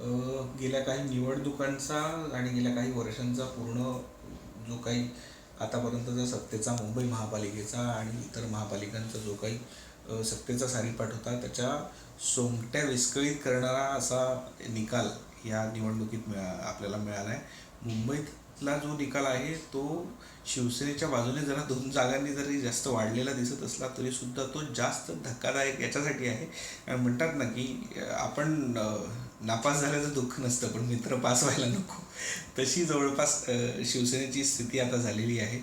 गेल्या काही निवडणुकांचा आणि गेल्या काही वर्षांचा पूर्ण जो काही आतापर्यंतचा सत्तेचा मुंबई महापालिकेचा आणि इतर महापालिकांचा जो काही सत्तेचा सारीपाठ होता त्याच्या सोंगट्या विस्कळीत करणारा असा निकाल या निवडणुकीत मिळा आपल्याला मिळाला आहे मुंबईतला जो निकाल आहे तो शिवसेनेच्या बाजूने जरा दोन जागांनी जरी जास्त वाढलेला दिसत असला तरी सुद्धा तो जास्त धक्कादायक याच्यासाठी आहे. म्हणतात ना की आपण नापास झाल्याचं दुःख नसतं पण मित्र पास व्हायला नको. तशी जवळपास शिवसेनेची स्थिती आता झालेली आहे.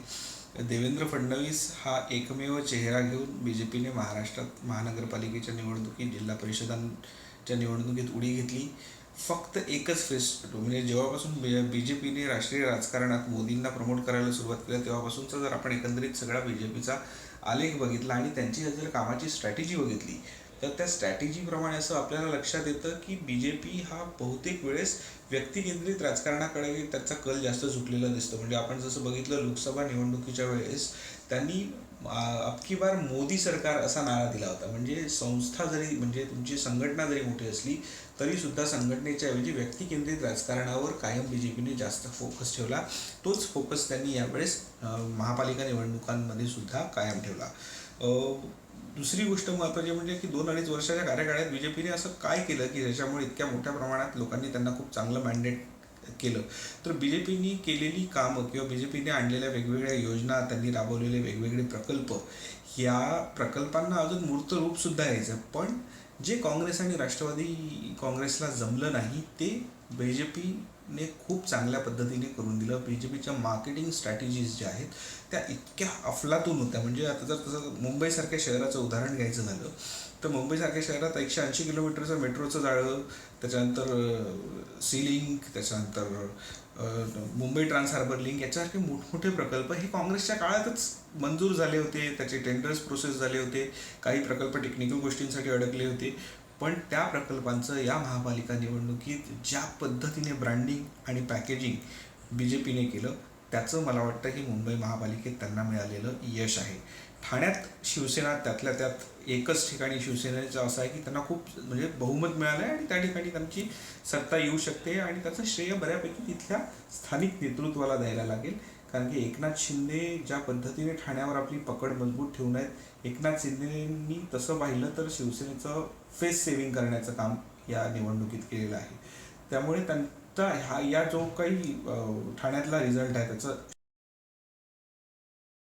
देवेंद्र फडणवीस हा एकमेव चेहरा घेऊन बी जे पीने महाराष्ट्रात महानगरपालिकेच्या निवडणुकीत जिल्हा परिषदांच्या निवडणुकीत उडी घेतली. फक्त एकच फेस म्हणजे जेव्हापासून बी जे पीने राष्ट्रीय राजकारणात मोदींना प्रमोट करायला सुरुवात केली तेव्हापासूनचा जर आपण एकंदरीत सगळा बी जे पीचा आलेख बघितला आणि त्यांची जर कामाची स्ट्रॅटेजी बघितली तर त्या स्ट्रॅटेजीप्रमाणे असं आपल्याला लक्षात येतं की बी जे पी हा बहुतेक वेळेस व्यक्तिकेंद्रित राजकारणाकडे त्याचा कल जास्त झुकलेला दिसतो. म्हणजे आपण जसं बघितलं लोकसभा निवडणुकीच्या वेळेस त्यांनी अबकी बार मोदी सरकार असा नारा दिला होता. म्हणजे संस्था जरी म्हणजे तुमची संघटना जरी मोठी असली तरी सुद्धा संघटनेच्या ऐवजी व्यक्तिकेंद्रित राजकारणावर कायम बी जे पीने जास्त फोकस ठेवला. तोच फोकस त्यांनी यावेळेस महापालिका निवडणुकांमध्ये सुद्धा कायम ठेवला. दुसरी गोष्ट महत्त्वाची म्हणजे की दोन अडीच वर्षाच्या कार्यकाळात बी जे पीने असं काय केलं की ज्याच्यामुळे इतक्या मोठ्या प्रमाणात लोकांनी त्यांना खूप चांगलं मॅन्डेट केलं. तर बी जे पीने केलेली कामं किंवा बी जे पीने आणलेल्या वेगवेगळ्या योजना त्यांनी राबवलेले वेगवेगळे प्रकल्प या प्रकल्पांना अजून मूर्त रूपसुद्धा यायचं. पण जे काँग्रेस आणि राष्ट्रवादी काँग्रेसला जमलं नाही ते बी जे पीने खूप चांगल्या पद्धतीने करून दिलं. बी जे पीच्या मार्केटिंग स्ट्रॅटेजीज ज्या आहेत त्या इतक्या अफलातून होत्या. म्हणजे आता जर तसं मुंबईसारख्या शहराचं उदाहरण घ्यायचं झालं तर मुंबईसारख्या शहरात एकशे ऐंशी किलोमीटरचं मेट्रोचं जाळं त्याच्यानंतर सी लिंक त्याच्यानंतर मुंबई ट्रान्स हार्बर लिंक याच्यासारखे मोठमोठे प्रकल्प हे काँग्रेसच्या काळातच मंजूर झाले होते. त्याचे टेंडर्स प्रोसेस झाले होते. काही प्रकल्प टेक्निकल गोष्टींसाठी अडकले होते. पण त्या प्रकल्पांचं या महापालिका निवडणुकीत ज्या पद्धतीने ब्रँडिंग आणि पॅकेजिंग बी जे पीने केलं त्याचं मला वाटतं की मुंबई महापालिकेत त्यांना मिळालेलं यश आहे. ठाण्यात शिवसेना त्यातल्या त्यात एकच ठिकाणी शिवसेनेचं असं आहे की त्यांना खूप म्हणजे बहुमत मिळालं आहे आणि त्या ठिकाणी त्यांची सत्ता येऊ शकते आणि त्याचं श्रेय बऱ्यापैकी तिथल्या स्थानिक नेतृत्वाला द्यायला लागेल. कारण की एकनाथ शिंदे ज्या पद्धतीने ठाण्यावर आपली पकड मजबूत ठेवून आहेत एकनाथ शिंदेंनी तसं पाहिलं तर शिवसेनेचं फेस सेव्हिंग करण्याचं काम या निवडणुकीत केलेलं आहे. त्यामुळे त्यांचा ह्या या जो काही ठाण्यातला रिझल्ट आहे त्याचं